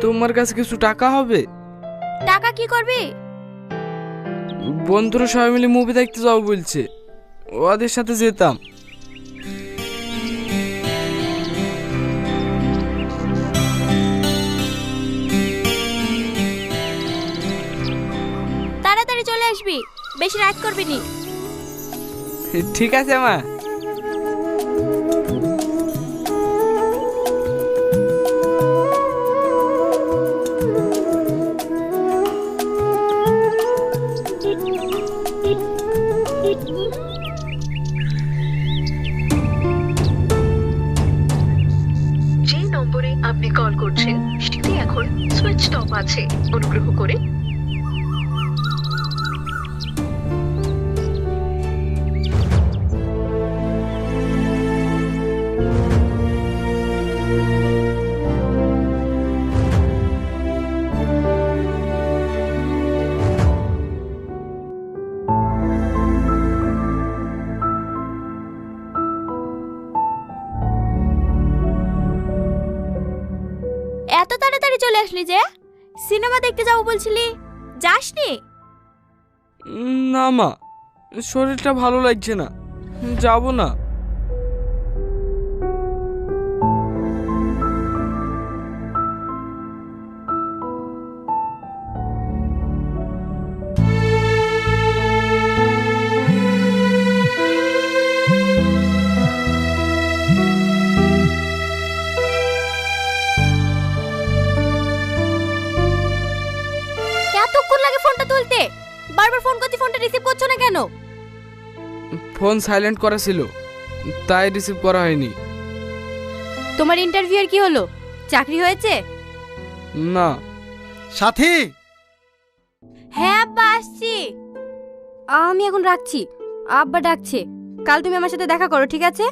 তোমার কাছে কিছু টাকা হবে? টাকা কি করবি? বন্ধুরা সবাই মিলে মুভি দেখতে যাব বলছে। ওদের সাথে যেতাম। তাড়াতাড়ি চলে আসবি। বেশি রাত করবি নি। ঠিক আছে মা। অফ আছে। অনুগ্রহ করে। এত তাড়াতাড়ি চলে আসলি যে? সিনেমা দেখতে যাব বলছিলি? যাসনি? না মা শরীরটা ভালো লাগছে না। যাব না। বারবার ফোন করছি ফোনটা রিসিভ করছ না কেন? ফোন সাইলেন্ট করা ছিল তাই রিসিভ করা হয়নি। তোমার ইন্টারভিউ এর কি হলো? চাকরি হয়েছে? না। সাথী! হ্যাঁ আব্বা আসছি। আমি এখন রাখছি। আব্বা ডাকছে। কাল তুমি আমার সাথে দেখা করো ঠিক আছে?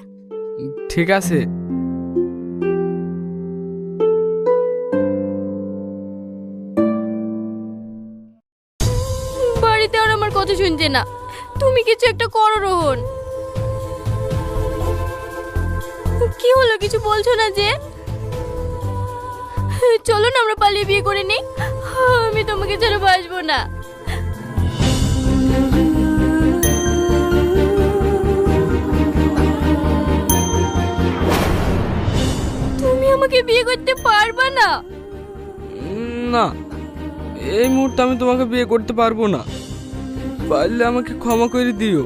ঠিক আছে। কথা শুনছে না। তুমি কিছু একটা করো, রোহন। কি হলো, কিছু বলছো না যে? চলো না, আমরা পালিয়ে বিয়ে করে নিই। আমি তোমাকে ছেড়ে বাসবো না। তুমি আমাকে বিয়ে করতে পারবা না? না। এই মুহূর্তে আমি তোমাকে বিয়ে করতে পারব না। পারলে আমাকে ক্ষমা করে দিও।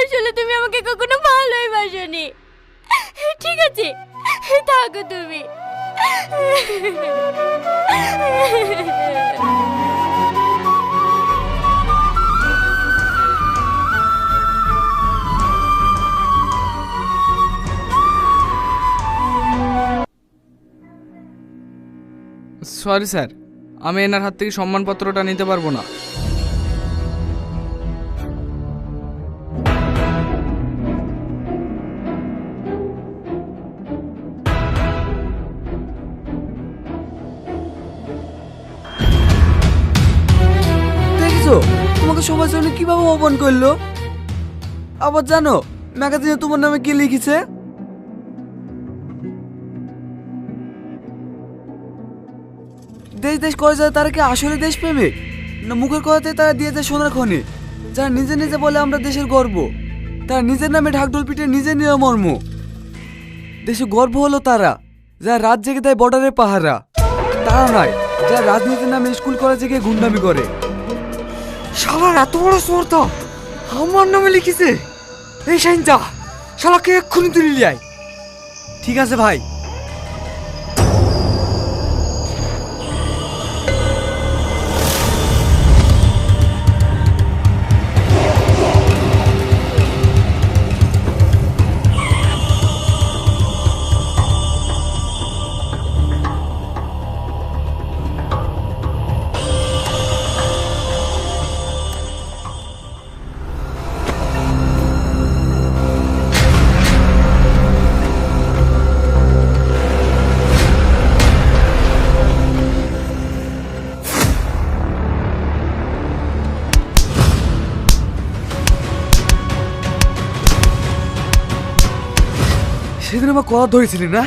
আসলে তুমি আমাকে কখনো ভালোই বাসনি। ঠিক আছে থাকো তুমি। সরি স্যার আমি এনার হাত থেকে সম্মানপত্রটা নিতে পারব না। দেখছ তোমাকে সবার সামনে কীভাবে অপমান করল? আবার জানো, ম্যাগাজিনে তোমার নামে কি লিখেছে? দেশ দেশ করে যায় তারা কি আসলে দেশ প্রেমিক না মুখের কথাতে তারা দিয়ে যায় সোনার খনি? যারা নিজে নিজে বলে আমরা দেশের গর্ব, তারা নিজের নামে ঢাকঢোল পিটে নিজে নিয়ে মর্ম। দেশে গর্ব হলো তারা, যারা রাত জেগে দেয় বর্ডারের পাহারা। তারা নয়, যারা রাজনীতির নামে স্কুল কলেজে গিয়ে গুন্ডামি করে। শালার এত বড় স্পর্ধা আমার নামে লিখেছে। এই সাইনটা শালাকে এক্ষুনি তুলি লিয়াই ঠিক আছে ভাই। আমার কলার ধরেছিলি না?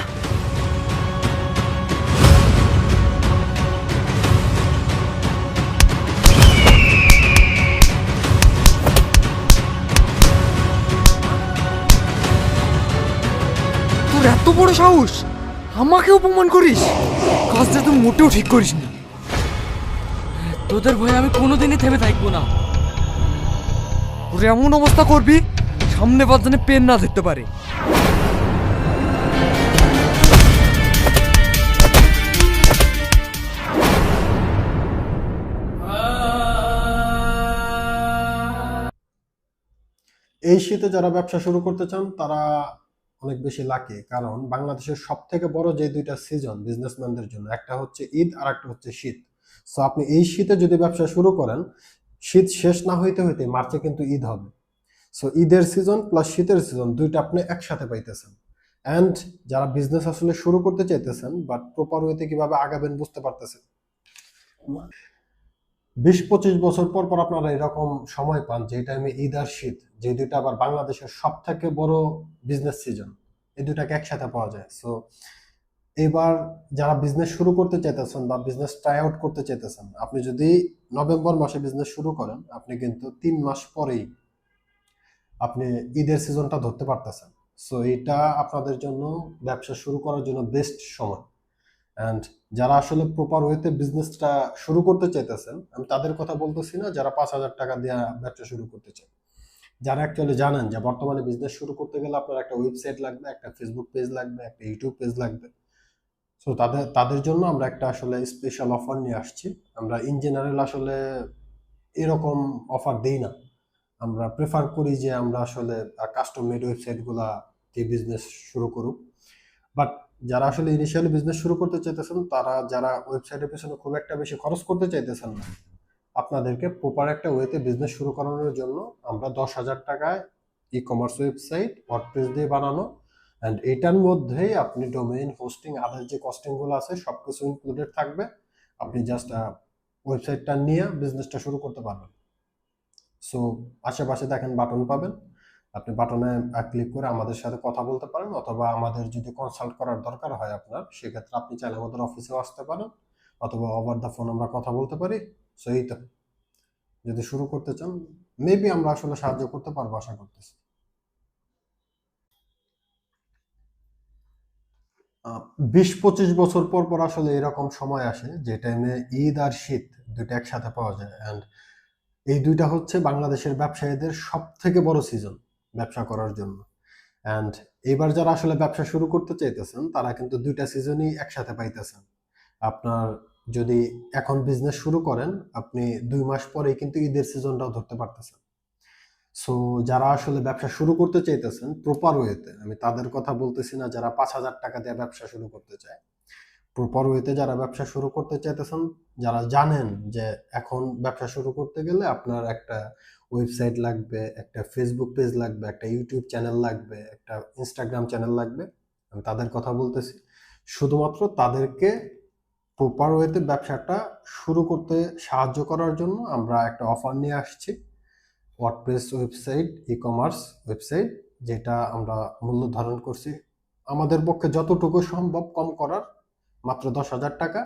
তোর এত বড় সাহস? আমাকে অপমান করিস কাজটা তুই মোটেও ঠিক করিস না। তোদের ভয়ে আমি কোনোদিনই থেমে থাকব না। ওর এমন অবস্থা করবি সামনে বাজানে পেন না ধরতে পারে এই শীতে যারা ব্যবসা শুরু করতে চান, তারা অনেক বেশি লাকি কারণ বাংলাদেশের সব থেকে বড় যে দুইটা সিজন বিজনেসম্যানদের জন্য, একটা হচ্ছে ঈদ আর একটা হচ্ছে শীত। সো আপনি এই শীতে যদি ব্যবসা শুরু করেন, শীত শেষ না হইতে হইতে মার্চে কিন্তু ঈদ হবে। সো ঈদের সিজন প্লাস শীতের সিজন দুইটা আপনি একসাথে পাইতেছেন। অ্যান্ড যারা বিজনেস আসলে শুরু করতে চাইতেছেন বাট প্রপার ওয়েতে কীভাবে আগাবেন বুঝতে পারতেছেন। বিশ পঁচিশ বছর পর পর আপনারা এরকম সময় পান যে টাইমে ঈদ আর শীত যে দুইটা আবার বাংলাদেশের সব থেকে বড় বিজনেস সিজন এই দুটাকে একসাথে পাওয়া যায়। সো এবার যারা বিজনেস শুরু করতে চাইতেছেন বা বিজনেস ট্রাই আউট করতে চাইতেছেন, আপনি যদি নভেম্বর মাসে বিজনেস শুরু করেন, আপনি কিন্তু তিন মাস পরেই আপনি ঈদের সিজনটা ধরতে পারতেছেন। সো এটা আপনাদের জন্য ব্যবসা শুরু করার জন্য বেস্ট সময়। অ্যান্ড যারা আসলে প্রপার ওয়েতে বিজনেসটা শুরু করতে চাইতেছেন, আমি তাদের কথা বলতেছি না, যারা পাঁচ হাজার টাকা দিয়ে ব্যবসা শুরু করতে চায় যারা অ্যাকচুয়ালি জানেন যে বর্তমানে বিজনেস শুরু করতে গেলে আপনার একটা ওয়েবসাইট লাগবে, একটা ফেসবুক পেজ লাগবে, একটা ইউটিউব পেজ লাগবে। সো তাদের তাদের জন্য আমরা একটা আসলে স্পেশাল অফার নিয়ে আসছি। আমরা ইন জেনারেল আসলে এরকম অফার দেই না। আমরা প্রেফার করি যে আমরা আসলে কাস্টম মেড ওয়েবসাইটগুলা দিয়ে বিজনেস শুরু করুক। বাট যারা আসলে ইনিশিয়ালি বিজনেস শুরু করতে চাইতেছেন, তারা যারা ওয়েবসাইটের পেছনে খুব একটা বেশি খরচ করতে চাইতেছেন না, আপনাদেরকে প্রপার একটা ওয়েতে বিজনেস শুরু করানোর জন্য আমরা দশ হাজার টাকায় ই কমার্স ওয়েবসাইট ওয়ার্ডপ্রেস দিয়ে বানানো অ্যান্ড এটার মধ্যেই আপনি ডোমেইন হোস্টিং আদার যে কস্টিংগুলো আছে সব কিছু ইনক্লুডেড থাকবে। আপনি জাস্ট ওয়েবসাইটটা নিয়ে বিজনেসটা শুরু করতে পারবেন। সো আশেপাশে দেখেন বাটন পাবেন। আপনি বাটনে ক্লিক করে আমাদের সাথে কথা বলতে পারেন অথবা আমাদের যদি কনসাল্ট করার দরকার হয় আপনার, সেক্ষেত্রে আপনি চাইলে আমাদের অফিসেও আসতে পারেন অথবা ওভার দ্য ফোন আমরা কথা বলতে পারি। সো এই তো। যদি শুরু করতে চান মেবি আমরা আসলে সাহায্য করতে পারব, আশা করতেছি। বিশ পঁচিশ বছর পর পর আসলে এরকম সময় আসে যে টাইমে ঈদ আর শীত দুইটা একসাথে পাওয়া যায়। অ্যান্ড এই দুইটা হচ্ছে বাংলাদেশের ব্যবসায়ীদের সব থেকে বড় সিজন ব্যবসা করার জন্য। অ্যান্ড এবার যারা আসলে ব্যবসা শুরু করতে চাইতেছেন, তারা কিন্তু দুইটা সিজনই একসাথে পাইতেছেন। আপনার যদি এখন বিজনেস শুরু করেন, আপনি দুই মাস পরেই কিন্তু ঈদের সিজনটাও ধরতে পারতেছেন। সো যারা আসলে ব্যবসা শুরু করতে চাইতেছেন প্রপার ওয়েতে আমি তাদের কথা বলতেছি না যারা পাঁচ হাজার টাকা দিয়ে ব্যবসা শুরু করতে চায়। প্রপার ওয়েতে যারা ব্যবসা শুরু করতে চাইতেছেন, যারা জানেন যে এখন ব্যবসা শুরু করতে গেলে আপনার একটা ওয়েবসাইট লাগবে, একটা ফেসবুক পেজ লাগবে, একটা ইউটিউব চ্যানেল লাগবে, একটা ইনস্টাগ্রাম চ্যানেল লাগবে, আমি তাদের কথা বলতেছি। শুধুমাত্র তাদেরকে প্রপার ওয়েতে ব্যবসাটা শুরু করতে সাহায্য করার জন্য আমরা একটা অফার নিয়ে আসছি। WordPress website e commerce website যেটা আমরা মূল্য ধারণ করছি। আমাদের পক্ষে যতটুকু সম্ভব কম করার মাত্র দশ হাজার টাকা।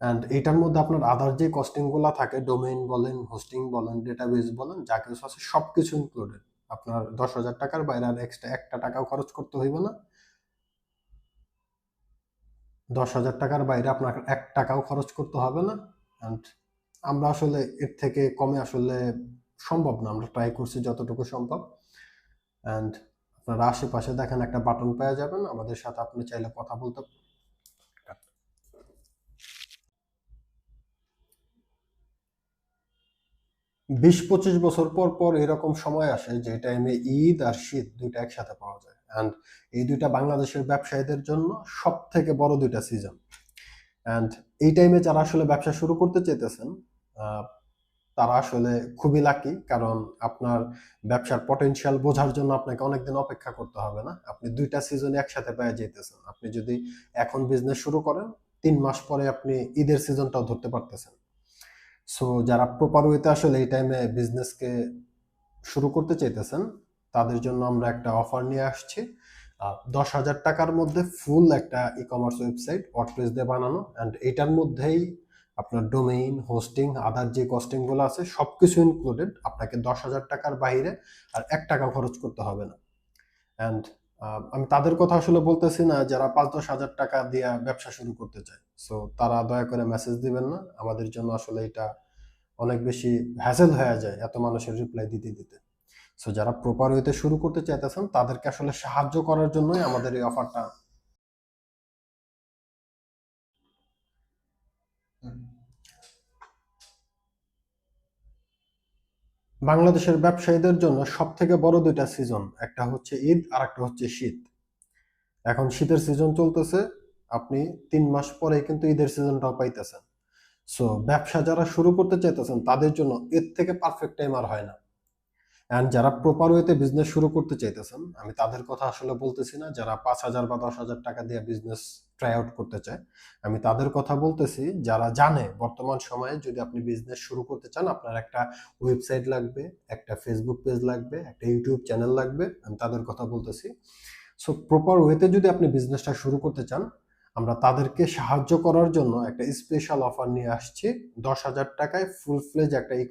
অ্যান্ড এটার মধ্যে আপনার আদার যে কস্টিংগুলো থাকে ডোমেইন বলেন হোস্টিং বলেন ডেটাবেস বলেন, যা কিছু আছে সব কিছু ইনক্লুডেড আপনার দশ হাজার টাকার বাইরে আর এক্সট্রা একটা টাকাও খরচ করতে হইবে না। দশ হাজার টাকার বাইরে আপনার এক টাকাও খরচ করতে হবে না। অ্যান্ড আমরা আসলে এর থেকে কমে আসলে সম্ভব না। আমরা ট্রাই করছি যতটুকু সম্ভব। অ্যান্ড আপনারা আশেপাশে দেখেন একটা বাটন পেয়ে যাবেন আমাদের সাথে আপনি চাইলে কথা বলতে বিশ পঁচিশ বছর পর পর এরকম সময় আসে যে টাইমে ঈদ আর শীত দুইটা একসাথে পাওয়া যায়। অ্যান্ড এই দুইটা বাংলাদেশের ব্যবসায়ীদের জন্য সব থেকে বড় দুইটা সিজন অ্যান্ড এই টাইমে যারা আসলে ব্যবসা শুরু করতে চেতেছেন তারা আসলে খুবই লাকি কারণ আপনার ব্যবসার পটেনশিয়াল বোঝার জন্য আপনাকে অনেকদিন অপেক্ষা করতে হবে না। আপনি দুইটা সিজনে একসাথে পেয়ে যেতেছেন আপনি যদি এখন বিজনেস শুরু করেন, তিন মাস পরে আপনি ঈদের সিজনটাও ধরতে পারতেছেন। সো যারা প্রপার ওয়েতে আসলে এই টাইমে বিজনেসকে শুরু করতে চাইতেছেন, তাদের জন্য আমরা একটা অফার নিয়ে আসছি। দশ হাজার টাকার মধ্যে ফুল একটা ই কমার্স ওয়েবসাইট ওয়ার্ডপ্রেস দিয়ে বানানো। অ্যান্ড এটার মধ্যেই আপনার ডোমেইন হোস্টিং আদার যে কস্টিংগুলো আছে সব কিছু ইনক্লুডেড আপনাকে দশ হাজার টাকার বাইরে আর এক টাকা খরচ করতে হবে না। অ্যান্ড আমি তাদের কথা আসলে বলতেছি না, যারা পাঁচ দশ হাজার টাকা দিয়ে ব্যবসা শুরু করতে চায়। সো তারা দয়া করে মেসেজ দিবেন না। আমাদের জন্য আসলে এটা অনেক বেশি হ্যাসেল হয়ে যায় এত মানুষের রিপ্লাই দিতে দিতে। সো যারা প্রপার ওয়েতে শুরু করতে চাইতেছেন, তাদেরকে আসলে সাহায্য করার জন্যই আমাদের এই অফারটা বাংলাদেশের ব্যবসায়ীদের জন্য সব থেকে বড় দুইটা সিজন একটা হচ্ছে ঈদ আর একটা হচ্ছে শীত। এখন শীতের সিজন চলতেছে, আপনি তিন মাস পরে কিন্তু ঈদের সিজনটাও পাইতেছেন। সো ব্যবসা যারা শুরু করতে চাইতেছেন, তাদের জন্য এর থেকে পারফেক্ট টাইম আর হয় না। অ্যান্ড যারা প্রপার ওয়েতে বিজনেস শুরু করতে চাইতেছেন, আমি তাদের কথা আসলে বলতেছি না, যারা পাঁচ হাজার বা দশ হাজার টাকা দিয়ে বিজনেস ট্রাই আউট করতে চায়। আমি তাদের কথা বলতেছি, যারা জানে, বর্তমান সময়ে যদি আপনি বিজনেস শুরু করতে চান, আপনার একটা ওয়েবসাইট লাগবে, একটা ফেসবুক পেজ লাগবে, একটা ইউটিউব চ্যানেল লাগবে, আমি তাদের কথা বলতেছি। সো প্রপার ওয়েতে যদি আপনি বিজনেসটা শুরু করতে চান, আমরা তাদেরকে সাহায্য করার জন্য একটা স্পেশাল অফার নিয়ে আসছি। দশ হাজার টাকায় ফুল ফ্লেজ একটা ই